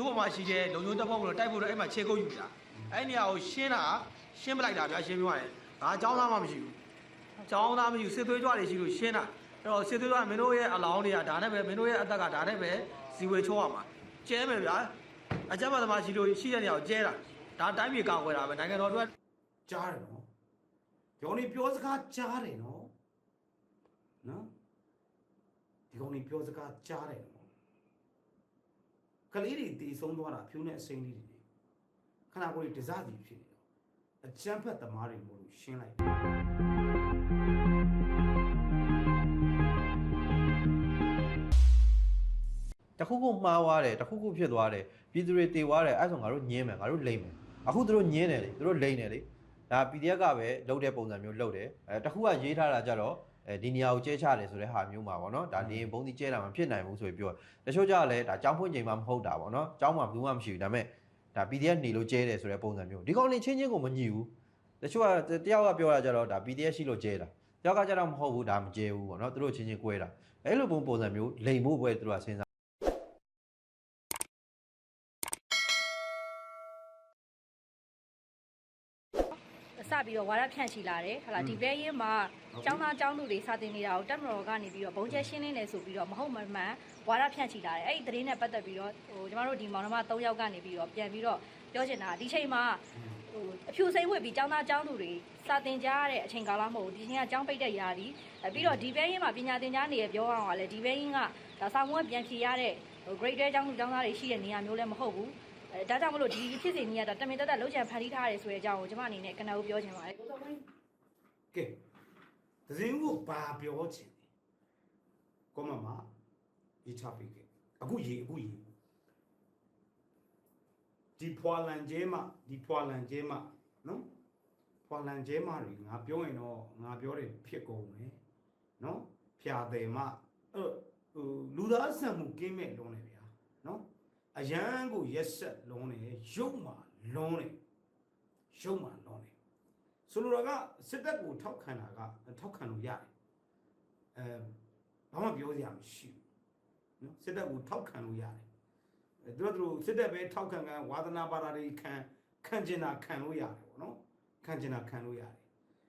မြို့ပေါ်မှာရှိတဲ့လုံခြုံတပ်ဖွဲ့ဝင်တွေတိုက်ဖို့တော့အဲ့မှာခြေကုပ်ယူတာအဲ့နေရာကိုရှင်းတာရှင်းပလိုက်တာဗျာရှင်းပြသွားတယ်ငါအကြောင်းသားမှမရှိဘူးအကြောင်းသားမရှိဘူးစစ်သွေးကြွတွေရှိလို့ရှင်းတာအဲ့တော့စစ်သွေးကြွမင်းတို့ရဲ့အလောင်းတွေကဒါနဲ့ပဲမင်းတို့ရဲ့အသက်ကဒါနဲ့ပဲဇီဝေချိုးရမှာကျဲမယ်ဗျာအကြမ်းဖက်သမားရှိလို့ရှိတဲ့နေရာကိုကျဲတာဒါတိုင်းပြည်ကောက်ွယ်တာပဲနိုင်ငံတော်အတွက်ကြားတယ်နော်ဒီကောင်လေးပြောစကားကြားတယ်နော်နော်ဒီကောင်လေးပြောစကားကြားတယ်နော် ကလေးတွေတည်ဆုံးသွားတာဖြိုးနဲ့အစိမ်းလေးတွေခဏကိုယ်တွေဒဇစီဖြစ်နေတော့အချမ်းဖက်သမားတွေမို့လို့ရှင်းလိုက်တခုခုမှားသွားတယ်တခုခုဖြစ်သွားတယ်ပြည်သူတွေတေသွားတယ်အဲ့ဆိုငါတို့ညင်းမယ်ငါတို့လိမ့်မယ်အခုသူတို့ညင်းတယ်လေသူတို့လိမ့်တယ်လေဒါ PDF ကပဲလုတ်တဲ့ပုံစံမျိုးလုတ်တယ်အဲတခုကရေးထားတာကြတော့ အဲဒီနေရာကိုကျဲချတယ်ဆိုတဲ့ဟာမျိုးမှာပေါ့နော်ဒါနေရင်ဘုံဒီကျဲတာမှဖြစ်နိုင်ဘူးဆိုပြီးပြောတချို့ကြလည်းဒါကြောင်းဖွင့်ချိန်မှမဟုတ်တာပေါ့နော်ကြောင်းမှဘူးမှမရှိဘူးဒါပေမဲ့ဒါ PDF နေလို့ကျဲတယ်ဆိုတဲ့ပုံစံမျိုးဒီကောင်လေးချင်းချင်းကိုမညီဘူးတချို့ကတယောက်ကပြောတာကြတော့ဒါ PDF ရှိလို့ကျဲတာတယောက်ကကြတော့မဟုတ်ဘူးဒါမကျဲဘူးပေါ့နော်သူတို့ချင်းချင်း꿰တာအဲ့လိုပုံပုံစံမျိုးလိန်ဖို့ပဲသူတို့ကစဉ်းစား စပြီးတော့ဝါဒဖြန့်ချီလာတယ်ဟာလားဒီဘက်ရင်းမှာကျောင်းသားကျောင်းသူတွေစာတင်နေတာကိုတက်မတော်ကနေပြီးတော့ဘုံကျဲရှင်းလင်းနေဆိုပြီးတော့မဟုတ်မမှန်ဝါဒဖြန့်ချီလာတယ်အဲ့ဒီသတင်းနဲ့ပတ်သက်ပြီးတော့ဟိုကျမတို့ဒီမောင်နှမ၃ယောက်ကနေပြီးတော့ပြန်ပြီးတော့ပြောချင်တာဒီချိန်မှာဟိုအဖြူစိမ့်ဝစ်ပြီးကျောင်းသားကျောင်းသူတွေစာတင်ကြရတဲ့အချိန်ကာလမဟုတ်ဘူးဒီချိန်ကကျောင်းပိတ်တဲ့ရာသီပြီးတော့ဒီဘက်ရင်းမှာပညာသင်ကြားနေရပြောအောင်ကလည်းဒီဘက်ရင်းကဒါဆောင်ဝန်းပြန်ဖြေရတဲ့ဟို grade တဲကျောင်းသူကျောင်းသားတွေရှိတဲ့နေရာမျိုးလည်းမဟုတ်ဘူး အဲဒါကြောင့်မလို့ဒီဖြစ်စဉ်ကြီးကတော့တမင်တက်တက်လှုပ်ချံဖန်တီးထားရတယ်ဆိုတဲ့အကြောင်းကိုကျွန်မအနေနဲ့ကနဦးပြောချင်ပါတယ်ကိုစောဝင်းကဲသစင်းကိုဘာပြောချင်လဲကောမမဒီ topic ကအခုရေအခုရေဒီဖွာလန်ကျဲမှာဒီဖွာလန်ကျဲမှာနော်ဖွာလန်ကျဲမှာတွေငါပြောရင်တော့ငါပြောတယ်ဖြစ်ကုန်မယ်နော်ဖြာတယ်မှာအဲ့ဟိုလူသားဆန်မှုကင်းမဲ့လုံးတယ်ဗျာနော် အရန်ကိုရက်ဆက်လုံးတယ်ရုပ်မှာလုံးတယ်ရုပ်မှာလုံးတယ်ဆိုလိုတာကစစ်တပ်ကိုထောက်ခံတာကထောက်ခံလို့ရတယ်အဲဘာမှပြောစရာမရှိဘူးနော်စစ်တပ်ကိုထောက်ခံလို့ရတယ်အဲသူတို့သူတို့စစ်တပ်ပဲထောက်ခံခံဝါသနာပါတာတွေခံခံကျင်တာခံလို့ရတယ်ပေါ့နော်ခံကျင်တာခံလို့ရတယ်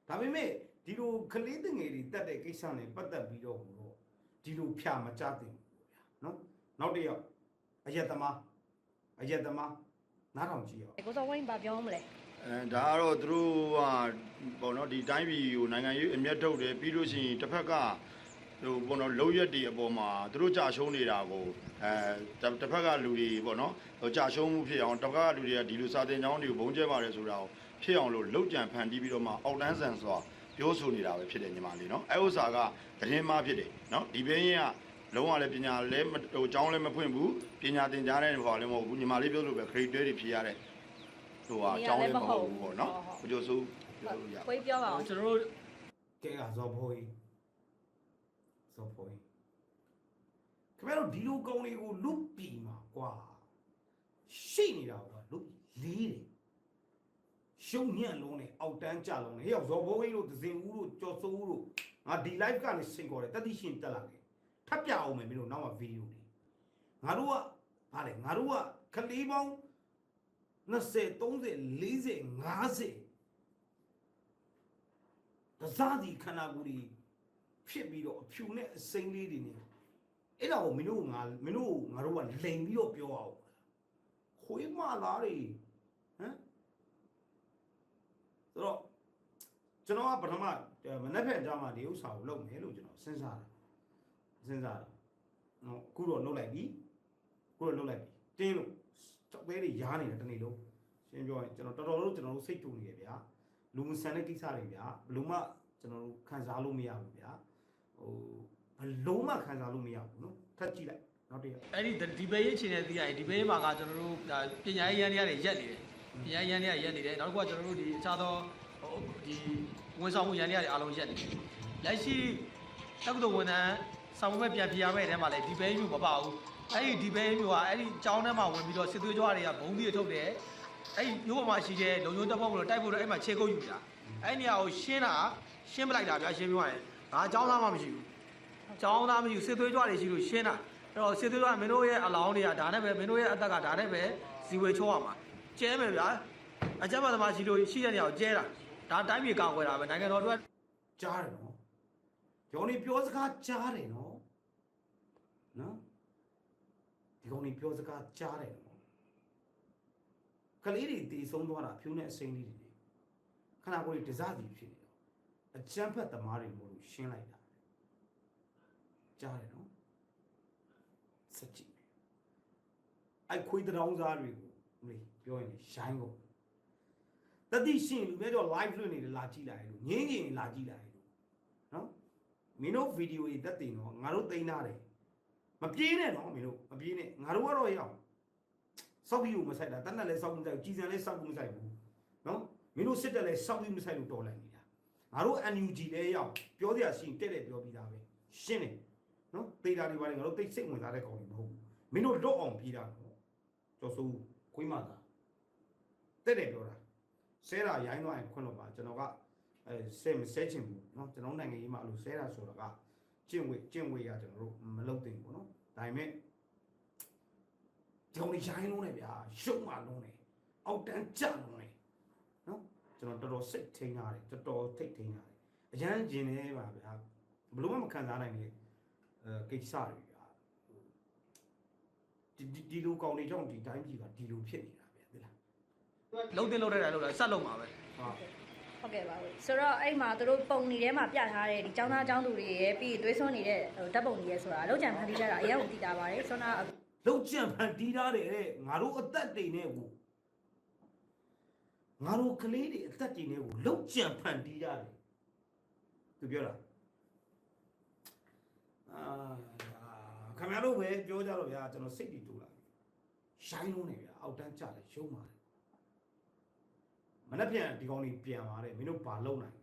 ဒါပေမဲ့ဒီလိုကလေးတငယ်တွေတက်တဲ့ကိစ္စနဲ့ပတ်သက်ပြီးတော့ဟိုတော့ဒီလိုဖြာမကြသင့်ဘူးဗျာနော်နောက်တစ်ယောက် အယက်သမားအယက်သမားနားထောင်ကြည့်ရောကိုစောဝင်းဘာပြောမလဲအဲဒါကတော့သူတို့ကပေါ့နော်ဒီတိုင်းပြည်ကိုနိုင်ငံရေးအမျက်ထုတ်တယ်ပြီးလို့ရှိရင်တစ်ဖက်ကဟိုပေါ့နော်လုံရက်တွေအပေါ်မှာသူတို့ကြာရှုံးနေတာကိုအဲတစ်တစ်ဖက်ကလူတွေပေါ့နော်ဟိုကြာရှုံးမှုဖြစ်အောင်တစ်ဖက်ကလူတွေကဒီလိုစာတင်ကြောင်းတွေကိုဘုံကျဲပါတယ်ဆိုတာကိုဖြစ်အောင်လို့လုံကြံဖန်တီးပြီးတော့မှအောက်တန်းဆန်စွာပြောဆိုနေတာပဲဖြစ်တယ်ညီမလေးနော်အဲဥစ္စာကသတင်းမှားဖြစ်တယ်နော်ဒီဘင်းရင်က လုံးဝလည်းပညာလည်းမဟိုကျောင်းလည်းမဖွင့်ဘူးပညာသင်ကြားတဲ့ဟောလည်းမဟုတ်ဘူးညီမလေးပြောလို့ပဲ grade တွေဖြစ်ရတဲ့ဟိုဟာကျောင်းလည်းမဟုတ်ဘူးပေါ့နော်ဘယ်လိုဆိုပြောလို့ရပါကိုကြီးပြောပါအောင်ကျွန်တော်တို့ကဲကဇော်ဖိုးကြီးဇော်ဖိုးကြီးခင်ဗျားတို့ဒီလိုကောင်းလေးကိုလွတ်ပြီမှာကွာရှိနေတာကွာလွတ်လေးတယ်ရှုံညံ့လုံးနဲ့အောက်တန်းကြလုံးနဲ့ဟေ့ရောက်ဇော်ဖိုးကြီးတို့ဒဇင်ဦးတို့ကျော်စိုးဦးတို့ငါဒီ live ကနေစင်ခေါ်တယ်တတိရှင်တက်လာတယ် ထပ်ပြအောင်မယ်မင်းတို့နောက်မှဗီဒီယိုတွေငါတို့ကဗါလေငါတို့ကကလေးပေါင်း20 30 40 50တစားစီခန္ဓာကိုယ်ကြီးဖြစ်ပြီးတော့အဖြူနဲ့အစိမ်းလေးတွေနေအဲ့ဒါကိုမင်းတို့ငါမင်းတို့ငါတို့ကလိန်ပြီးတော့ပြောအောင်ခွေးမလားတွေဟမ်ဆိုတော့ကျွန်တော်ကပထမမနေ့ဖက်အကြောင်းမှာဒီဥစ္စာကိုလုပ်မယ်လို့ကျွန်တော်စဉ်းစားတာ စဉ်းစားတာနော်အခုတော့လုပ်လိုက်ပြီအခုတော့လုပ်လိုက်ပြီတင်းလို့ကြောက်သေးတွေရားနေတယ်တနေ့လုံးရှင်းပြောရင်ကျွန်တော်တော်တော်လို့ကျွန်တော်တို့စိတ်တူနေရဗျာလူမဆန်တဲ့ကိစ္စတွေဗျာဘယ်လို့မှကျွန်တော်တို့ခံစားလို့မရဘူးဗျာဟိုဘယ်လုံးမှခံစားလို့မရဘူးနော်ထပ်ကြည့်လိုက်နောက်တစ်ရက်အဲ့ဒီဒီဘေးရေးချိန်နဲ့သိရရင်ဒီဘေးမှာကကျွန်တော်တို့ဒါပညာရေးရန်တွေရက်နေတယ်ပညာရေးရန်တွေရက်နေတယ်နောက်တစ်ခုကကျွန်တော်တို့ဒီအခြားသောဟိုဒီဝန်ဆောင်မှုရန်တွေအားလုံးရက်နေတယ်လက်ရှိတက္ကသိုလ်ဝန်ထမ်း ဆောင်မဲ့ပြန်ပြရမဲ့အဲထဲမှာလည်းဒီဘေးမျိုးမပါဘူးအဲ့ဒီဒီဘေးမျိုးကအဲ့ဒီကျောင်းထဲမှာဝင်ပြီးတော့စစ်သွေးကြွတွေကဘုံသီးထုတ်တယ်အဲ့ဒီမြို့ပေါ်မှာရှိတဲ့လုံခြုံတပ်ဖွဲ့ဝင်တွေတိုက်ဖို့တော့အဲ့မှာခြေကုပ်ယူတာအဲ့နေရာကိုရှင်းတာရှင်းပလိုက်တာဗျာရှင်းပြသွားတယ်ငါအကြောင်းသားမှမရှိဘူးကျောင်းသားမရှိဘူးစစ်သွေးကြွတွေရှိလို့ရှင်းတာအဲ့တော့စစ်သွေးကမင်းတို့ရဲ့အလောင်းတွေကဒါနဲ့ပဲမင်းတို့ရဲ့အသက်ကဒါနဲ့ပဲဇီဝေချိုးရမှာကျဲမယ်ဗျာအကြမ်းဖက်သမားရှိလို့ရှိတဲ့နေရာကိုကျဲတာဒါတိုင်းပြည်ကောက်ွယ်တာပဲနိုင်ငံတော်အတွက်ကြားတယ်နော်ဒီကောင်လေးပြောစကားကြားတယ်နော် နော်ဒီကောင်လေးပြောစကားကြားတယ်နော်ကလေးတွေတည်ဆုံးသွားတာဖြိုးနဲ့အစိမ်းလေးတွေခဏကိုယ်ဒဇစီဖြစ်နေတော့အချမ်းဖက်သမားတွေမို့လို့ရှင်းလိုက်တာကြားတယ်နော်စက်ကြည့်အဲ့ခွေးတောင်စားတွေကိုဟိုပြောရင်ရှိုင်းကုန်တတိရှင်လူမျိုးတော့ live လွှင့်နေတယ်လာကြည့်လိုက်လို့ငင်းငင်းလာကြည့်လိုက်လို့နော်မင်းတို့ဗီဒီယိုတွေတက်တင်တော့ငါတို့သိမ်းထားတယ် မပြေးနဲ့နော်မင်းတို့မပြေးနဲ့ငါတို့ကတော့ရအောင်စောက်ပြီးကိုမဆိုင်တာတတ်နဲ့လည်းစောက်မဆိုင်ဘူးကြည်စံလည်းစောက်မဆိုင်ဘူးနော်မင်းတို့စစ်တက်လည်းစောက်ပြီးမဆိုင်လို့တော်လိုက်နေတာငါတို့ NUG လည်းရအောင်ပြောစရာရှိရင်တက်တယ်ပြောပြီးသားပဲရှင်းတယ်နော်သေတာတွေပါလေငါတို့သိစိတ်ဝင်စားတဲ့ကောင်တွေမဟုတ်ဘူးမင်းတို့လွတ်အောင်ပြေးတာနော်ကျော်စိုးခွေးမသာတက်တယ်ပြောတာ ဆဲတာရိုင်းသွားရင်ခွင့်လို့ပါကျွန်တော်ကအဲဆဲမဆဲချင်ဘူးเนาะကျွန်တော်နိုင်ငံရေးမှာအဲ့လိုဆဲတာဆိုတာက ကျင့်ဝတ်ကျင့်ဝတ်ရကျွန်တော်တို့မလုပ်သင့်ဘူးเนาะဒါပေမဲ့ဒီကောင်လေးရိုင်းလုံးနေဗျာရှုံးမှလုံးနေအောက်တန်းကြလုံးနေเนาะကျွန်တော်တော်တော်စိတ်ထိန်းရတယ်တော်တော်ထိတ်ထိန်းရတယ်အရန်ကျင်နေပါဗျာဘလို့မှမခံစားနိုင်လေအဲကိစ္စတွေဗျာဒီဒီဒီလိုကောင်တွေကြောင့်ဒီတိုင်းပြည်ကဒီလိုဖြစ်နေတာဗျာသိလား လုံးတင်လုံးတဲ့တိုင်းလို့လားဆက်လုံးပါပဲ ဟာ ဟုတ်ကဲ့ပါဘူးဆိုတော့အဲ့မှာသူတို့ပုံနေထဲမှာပြထားတဲ့ဒီចောင်းသားចောင်းသူတွေရဲ့ပြီးသွေးစွန်းနေတဲ့ဟိုဓာတ်ပုံတွေရဲ့ဆိုတာလောက်ကြံဖန်တီးကြတာအရင်ကသိတာပါတယ်ဆိုတော့လောက်ကြံဖန်တီးထားတယ်တဲ့ငါတို့အသက်တွေနဲ့ကိုငါတို့ကလေးတွေအသက်တွေနဲ့ကိုလောက်ကြံဖန်တီးထားတယ်သူပြောတာအာခင်ဗျားတို့ပဲပြောကြတော့ဗျာကျွန်တော်စိတ်တွေတူလာပြီရှိုင်းလုံးနေဗျာအောက်တန်းကြတယ်ရှုံးပါတယ် မနေ့ပြန်ဒီကောင်လေးပြန်သွားတယ်မင်းတို့ဘာလုပ်နိုင်လဲ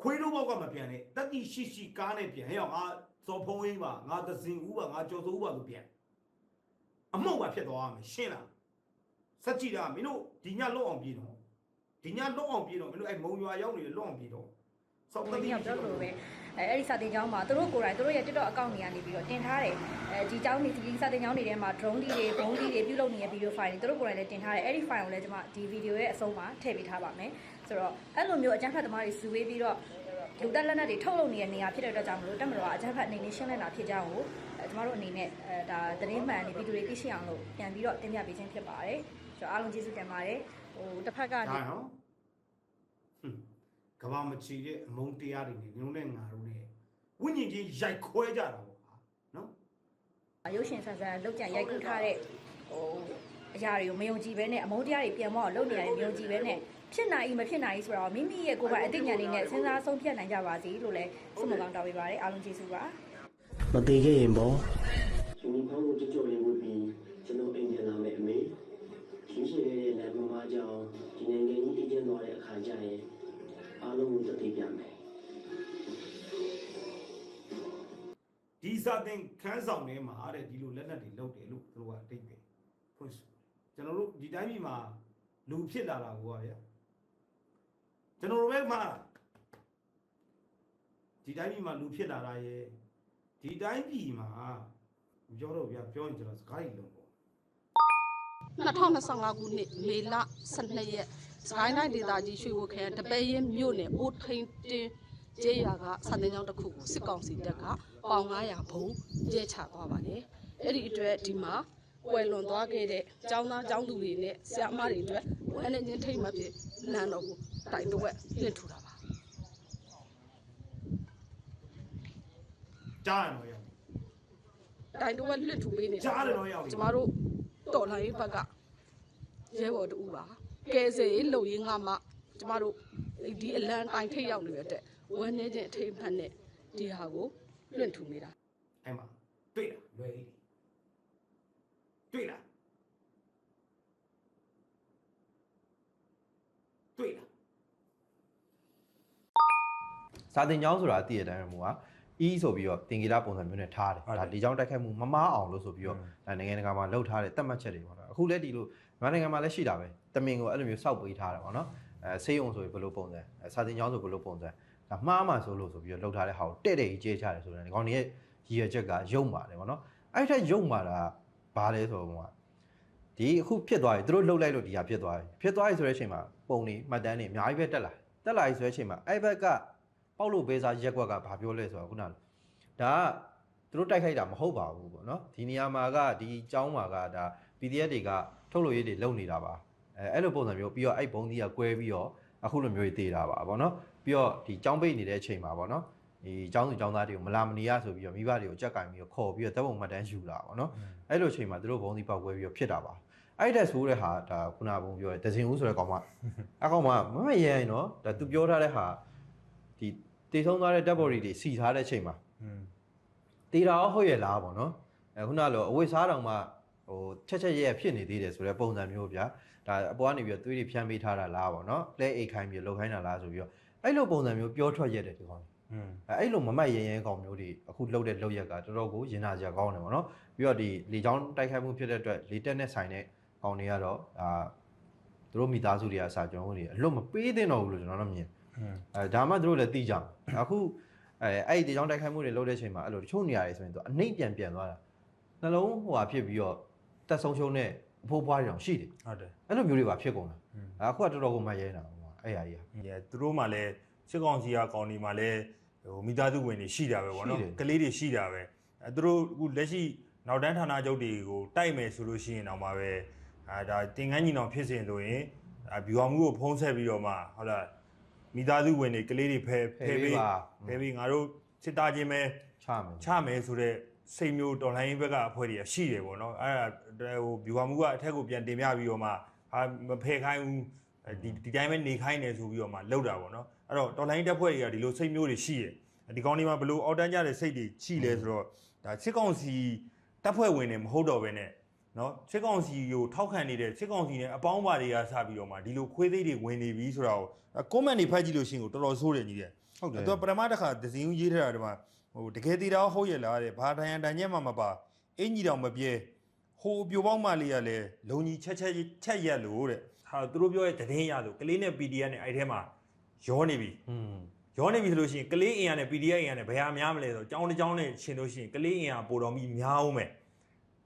ခွေးတို့ဘောက်ကမပြန်နဲ့တက်တိရှိရှိကားနဲ့ပြန်ဟဲ့အောင်ငါစော်ဖုံးကြီးပါငါသစင်ဦးပါငါကြော်စိုးဦးပါဆိုပြန်အမှုန့်ပါဖြစ်သွားမှာရှင်းလားစက်ကြည့်တာမင်းတို့ဒီညလွတ်အောင်ပြေးတော့ဒီညလွတ်အောင်ပြေးတော့မင်းတို့အဲ့မုံရွာရောက်နေလွတ်အောင်ပြေးတော့စောက်တဒီတိကပြောလို့ပဲ အဲအဲ့ဒီစာတင်ကျောင်းမှာသူတို့ကိုယ်တိုင်သူတို့ရဲ့ TikTok account တွေကနေပြီးတော့တင်ထားတယ်အဲဒီကျောင်းတွေဒီစာတင်ကျောင်းတွေထဲမှာ drone တွေတွေဘုံတွေတွေပြုလုပ်နေတဲ့ video file တွေသူတို့ကိုယ်တိုင်လည်းတင်ထားတယ်အဲ့ဒီ file ကိုလည်းကျွန်မဒီ video ရဲ့အဆုံးမှာထည့်ပေးထားပါမယ်ဆိုတော့အဲ့လိုမျိုးအကြမ်းဖက်သမားတွေစုဝေးပြီးတော့လူတက်လက်နက်တွေထုတ်လုပ်နေတဲ့နေရာဖြစ်တဲ့အတွက်ကြောင့်မလို့တက်မတော်ကအကြမ်းဖက်အနေနဲ့ရှင်းလင်းတာဖြစ်ကြအောင်အဲကျမတို့အနေနဲ့အဲဒါသတင်းမှန်နေဗီဒီယိုတွေသိရှိအောင်လို့ပြန်ပြီးတော့တင်ပြပေးခြင်းဖြစ်ပါတယ်ဆိုတော့အားလုံးကျေးဇူးတင်ပါတယ်ဟိုတစ်ဖက်ကနေဒါနော်ဟွန်း ကဘာမချီတဲ့အမုန်းတရားတွေနဲ့ညုံနဲ့ငါတို့နဲ့ဝိညာဉ်ချင်းရိုက်ခွဲကြတာပေါ့ဟာနော်ရုပ်ရှင်ဆန်ဆန်လောက်ကြံရိုက်ကူးထားတဲ့ဟိုအရာတွေကိုမယုံကြည်ဘဲနဲ့အမုန်းတရားတွေပြန်မောက်လုပ်နေရတယ်မယုံကြည်ဘဲနဲ့ဖြစ်နိုင်၏မဖြစ်နိုင်၏ဆိုတော့မိမိရဲ့ကိုယ်ပိုင်အသိဉာဏ်လေးနဲ့စဉ်းစားဆုံးဖြတ်နိုင်ကြပါစေလို့လည်းဆုမကောင်းတောင်းပေးပါတယ်အားလုံးကျေးဇူးပါမသေးခဲ့ရင်ပေါ့ယူနီဖောင်းကိုကြကြလေးဝ စာသင်ခန်းဆောင်ထဲမှာတဲ့ဒီလိုလက်နက်တွေလုပ်တယ်လို့သူတို့ကအတိတ်ပဲဖွင့်ဆိုကျွန်တော်တို့ဒီတိုင်းပြည်မှာလူဖြစ်လာတာကိုဗျာကျွန်တော်တို့ပဲမှားဒီတိုင်းပြည်မှာလူဖြစ်လာတာရဲ့ဒီတိုင်းပြည်မှာပြောတော့ဗျာပြောရင်ကျွန်တော်စကားကြီးလုံးပေါ့2025ခုနှစ်မေလ12ရက်စကိုင်းတိုင်းဒေသကြီးရွှေဘိုခရိုင်တပည့်ရင်မြို့နယ်အိုးထိန်တင်း ကျေးရွာကစာတင်ကျောင်းတစ်ခုကိုစစ်ကောင်စီတပ်ကပေါင်900ဘုံကျဲချသွားပါတယ်။အဲ့ဒီအတွက်ဒီမှာကွယ်လွန်သွားခဲ့တဲ့ကျောင်းသားကျောင်းသူတွေနဲ့ဆရာမတွေအတွက်ဝမ်းနဲ့ချင်းထိတ်မှဖြစ်လမ်းတော်ကိုတိုင်တော့လင့်ထူတာပါကြားရတော့ရောက်။တိုင်တော့လင့်ထူပေးနေတာကြားတယ်တော့ရောက်ကျမတို့တော်လိုင်းရေးဘက်ကရဲဘော်တူပါကဲဆယ်ရေးလုံရင်းကမှကျမတို့ဒီအလံတိုင်ထိတ်ရောက်နေတဲ့အတွက် ဝမ်းနေခြင်းအထိတ်မှတ်နဲ့ဒီဟာကိုလွင့်ထူနေတာအဲ့မှာတွေ့လားလွယ်လေးတွေ့လားတွေ့လားစာတင်ကျောင်းဆိုတာအတိအတိုင်းပဲမို့ဟာအီးဆိုပြီးတော့တင်ဂီလာပုံစံမျိုးနဲ့ထားတယ်ဒါဒီကျောင်းတိုက်ခိုက်မှုမမားအောင်လို့ဆိုပြီးတော့ဒါနိုင်ငံတကာမှာလှုပ်ထားတဲ့တတ်မှတ်ချက်တွေပေါ့နော်အခုလည်းဒီလိုမြန်မာနိုင်ငံမှာလည်းရှိတာပဲတမင်ကိုအဲ့လိုမျိုးစောက်ပေးထားတာပေါ့နော်အဲဆေးရုံဆိုရင်ဘယ်လိုပုံစံအဲစာတင်ကျောင်းဆိုဘယ်လိုပုံစံ ဒါမှားမှဆိုလို့ဆိုပြီးတော့လှုပ်ထားတဲ့ဟာကိုတဲ့တဲ့ကြီးကျဲချတယ်ဆိုတော့ဒီကောင်တွေရဲ့ရည်ရွယ်ချက်ကရုံမာတယ်ဗောနော်အဲ့ထက်ရုံမာတာဘာလဲဆိုတော့ဒီအခုဖြစ်သွားပြီသူတို့လှုပ်လိုက်လို့ဒီဟာဖြစ်သွားပြီဖြစ်သွားပြီဆိုတဲ့အချိန်မှာပုံနေမှတ်တမ်းနေအများကြီးပဲတက်လာတက်လာပြီဆိုတဲ့အချိန်မှာအဲ့ဘက်ကပေါက်လို့ပေးစားရက်ကွက်ကဘာပြောလဲဆိုတော့ခုနကဒါကသူတို့တိုက်ခိုက်တာမဟုတ်ပါဘူးပေါ့နော်ဒီနေရာမှာကဒီចောင်းမှာကဒါ PDF တွေကထုတ်လို့ရေးတွေလုပ်နေတာပါအဲအဲ့လိုပုံစံမျိုးပြီးတော့အဲ့ဘုံကြီးကကွဲပြီးတော့အခုလိုမျိုးတွေတည်တာပါဗောနော် ပြီးတော့ဒီចောင်းပိတ်နေတဲ့အချိန်မှာဗောနော်ဒီចောင်းသူចောင်းသားတွေကိုမလာမနေရဆိုပြီးတော့မိဘတွေကိုကြက်ကင်ပြီးတော့ခေါ်ပြီးတော့တပ်ပုံမှတ်တမ်းယူလာဗောနော်အဲ့လိုအချိန်မှာသူတို့ဘုံကြီးပောက်ကွဲပြီးတော့ဖြစ်တာပါအဲ့တဲ့ဆိုးတဲ့ဟာဒါခုနကဘုံပြောတယ်ဒဇင်ဦးဆိုတဲ့ကောင်မအကောင်မမမရဲရင်နော်ဒါသူပြောထားတဲ့ဟာဒီတေဆုံးသွားတဲ့တပ်ဘော်တွေတွေစီထားတဲ့အချိန်မှာ อืม တေတာရောဟုတ်ရဲ့လားပေါ့နော်အဲခုနကလိုအဝိစားတောင်မှဟိုချက်ချက်ရဲရဲဖြစ်နေသေးတယ်ဆိုတဲ့ပုံစံမျိုးဗျာဒါအပေါ်ကနေပြီးတော့သွေးတွေဖြန်းပေးထားတာလားပေါ့နော်လဲအိတ်ခိုင်းပြီးလှုပ်ခိုင်းတာလားဆိုပြီးတော့ အဲ့လိုပုံစံမျိုးပြောထွက်ရတယ်ဒီကောင်อืมအဲ့လိုမမိုက်ရဲရဲကောင်မျိုးတွေအခုလှုပ်တဲ့လှုပ်ရက်ကတော်တော်ကိုရင်နာစရာကောင်းတယ်ပေါ့နော်ပြီးတော့ဒီလေချောင်းတိုက်ခိုက်မှုဖြစ်တဲ့အတွက်လေတက်နဲ့ဆိုင်တဲ့ကောင်တွေကတော့အာသူတို့မိသားစုတွေကစာကျွန်တော်တို့တွေအလွတ်မပေးသင့်တော့ဘူးလို့ကျွန်တော်တို့မြင်အဲဒါမှသူတို့လည်းသိကြအခုအဲအဲ့ဒီကြောင့်တိုက်ခိုက်မှုတွေလုပ်တဲ့အချိန်မှာအဲ့လိုတချို့နေရာတွေဆိုရင်သူအနှိမ့်ပြန်ပြန်သွားတာနှလုံးဟိုဟာဖြစ်ပြီးတော့တက်ဆုံးရှုံးတဲ့အဖိုးဖွားတွေတောင်ရှိတယ်ဟုတ်တယ်အဲ့လိုမျိုးတွေပါဖြစ်ကုန်တာအခုကတော်တော်ကိုမှရဲနေတာ ဟိုဟာအဲ့ဟာကြီးဒီသူတို့မှလည်းစစ်ကောင်စီကကောင်းဒီမှလည်းဟိုမိသားစုဝင်တွေရှိတာပဲဗောနော်ရှိတယ်ကလေးတွေရှိတာပဲအဲသူတို့အခုလက်ရှိနောက်တန်းဌာနချုပ်တွေကိုတိုက်မယ်ဆိုလို့ရှိရင်တော့မှပဲအဲဒါတင်ကန်းညီနောင်ဖြစ်စဉ်ဆိုရင်အဲဘီဝါမှုကိုဖုံးဆက်ပြီးတော့မှဟုတ်လားမိသားစုဝင်တွေကလေးတွေဖဲဖဲပေးဖဲပေးငါတို့စစ်သားချင်းပဲချမယ်ချမယ်ဆိုတော့စိတ်မျိုးတော်လိုင်းဘက်ကအဖွဲ့တွေကရှိတယ်ပေါ့နော်အဲ့ဒါဟိုဘီဝါမှုကအထက်ကိုပြန်တင်ပြပြီးတော့မှဟာမဖယ်ခိုင်းဘူး ဒီဒီတိုင်းပဲနေခိုင်းတယ်ဆိုပြီးတော့မှလောက်တာပေါ့နော်အဲ့တော့တော်လိုင်းတက်ဖွဲ့တွေကဒီလိုစိတ်မျိုးတွေရှိတယ်ဒီကောင်းဒီမှာဘလို့အော်တန်းကြတဲ့စိတ်တွေရှိလဲဆိုတော့ဒါစစ်ကောင်စီတက်ဖွဲ့ဝင်နေမဟုတ်တော့ဘဲနဲ့နော်စစ်ကောင်စီကိုထောက်ခံနေတဲ့စစ်ကောင်စီနဲ့အပေါင်းပါတွေကစပြီးတော့မှဒီလိုခွေးသိတွေဝင်နေပြီဆိုတော့ကွန်မန့်တွေဖတ်ကြည့်လို့ရှိရင်ကိုတော်တော်ဆိုးတယ်ကြီးတယ်ဟုတ်တယ်သူကပထမတစ်ခါဒဇင်ဦးရေးထားတာဒီမှာဟိုတကယ်တည်တာဟုတ်ရဲ့လားတဲ့ဘာတန်ရန်တန်ညက်မှမပါအင်ကြီးတောင်မပြဲဟိုပြိုပေါင်းမလေးကလည်းလုံကြီးချက်ချက်ချက်ရက်လို့တဲ့ ဟာသူတို့ပြောရဲ့တည်င်းရဆိုကလေးနဲ့ PDF နဲ့အဲ့ထဲမှာရောနေပြီ อืม ရောနေပြီဆိုလို့ရှိရင်ကလေးအင်ရနဲ့ PDF အင်ရနဲ့ဘယ်ဟာများမလဲဆိုတော့ကျောင်းတစ်ကျောင်းနဲ့ရှင်လို့ရှိရင်ကလေးအင်ရပိုတော်ပြီးများအောင်မယ်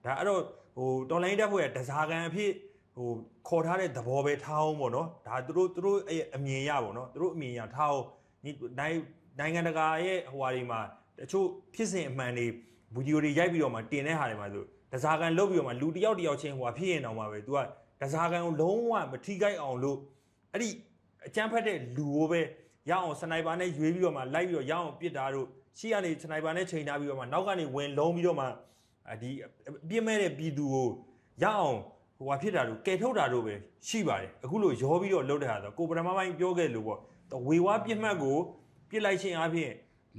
ဒါအဲ့တော့ဟိုတော်လိုင်းတက်ဖွဲ့ကဒဇာကန်အဖြစ်ဟိုခေါ်ထားတဲ့သဘောပဲထားအောင်ပေါ့နော်ဒါသူတို့သူတို့ရဲ့အမြင်ရပေါ့နော်သူတို့အမြင်ရထားအောင်ဒီနိုင်နိုင်ငံတကာရဲ့ဟိုဟာတွေမှာတချို့ဖြစ်စဉ်အမှန်တွေဗီဒီယိုတွေရိုက်ပြီးတော့မှတင်တဲ့ဟာတွေမှာဆိုဒဇာကန်လုတ်ပြီးတော့မှလူတစ်ယောက်တစ်ယောက်ချင်းဟိုဟာဖြစ်ရင်တော့မှပဲ तू က ဒဇာကန်ကိုလုံးဝမထိခိုက်အောင်လို့အဲ့ဒီအကြမ်းဖက်တဲ့လူကိုပဲရအောင်စနိုက်ပါနဲ့ရွေးပြီးတော့မှလိုက်ပြီးတော့ရအောင်ပစ်တာတို့ရှေ့ကနေစနိုက်ပါနဲ့ချိန်ထားပြီးတော့မှနောက်ကနေဝင်လုံးပြီးတော့မှအဒီအပြစ်မဲ့တဲ့ပြည်သူကိုရအောင်ဟိုဟာဖြစ်တာတို့ကယ်ထုတ်တာတို့ပဲရှိပါတယ်အခုလို့ရောပြီးတော့လှုပ်တဲ့ဟာဆိုကိုပရမပိုင်းပြောခဲ့လို့ပေါ့ဝေဝါပြစ်မှတ်ကိုပြစ်လိုက်ခြင်းအပြင်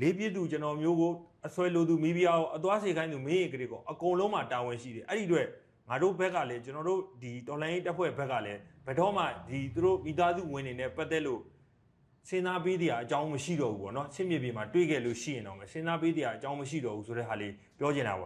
လေးပြစ်သူကျွန်တော်မျိုးကိုအဆွဲလိုသူမိဖုရားကိုအသွားစေခိုင်းသူမင်းရင်ကလေးကိုအကုန်လုံးမှာတာဝန်ရှိတယ်အဲ့ဒီအတွက် ငါတို့ဘက်ကလည်းကျွန်တော်တို့ဒီတော်လိုင်းတပ်ဖွဲ့ဘက်ကလည်းဘယ်တော့မှဒီသူတို့မိသားစုဝင်နေနဲ့ပတ်သက်လို့စဉ်းစားပေးတဲ့အကြောင်းမရှိတော့ဘူးပေါ့နော်စစ်မြေပြင်မှာတွေးခဲ့လို့ရှိရင်တော့မစဉ်းစားပေးတဲ့အကြောင်းမရှိတော့ဘူးဆိုတဲ့ဟာလေးပြောချင်တာပေါ့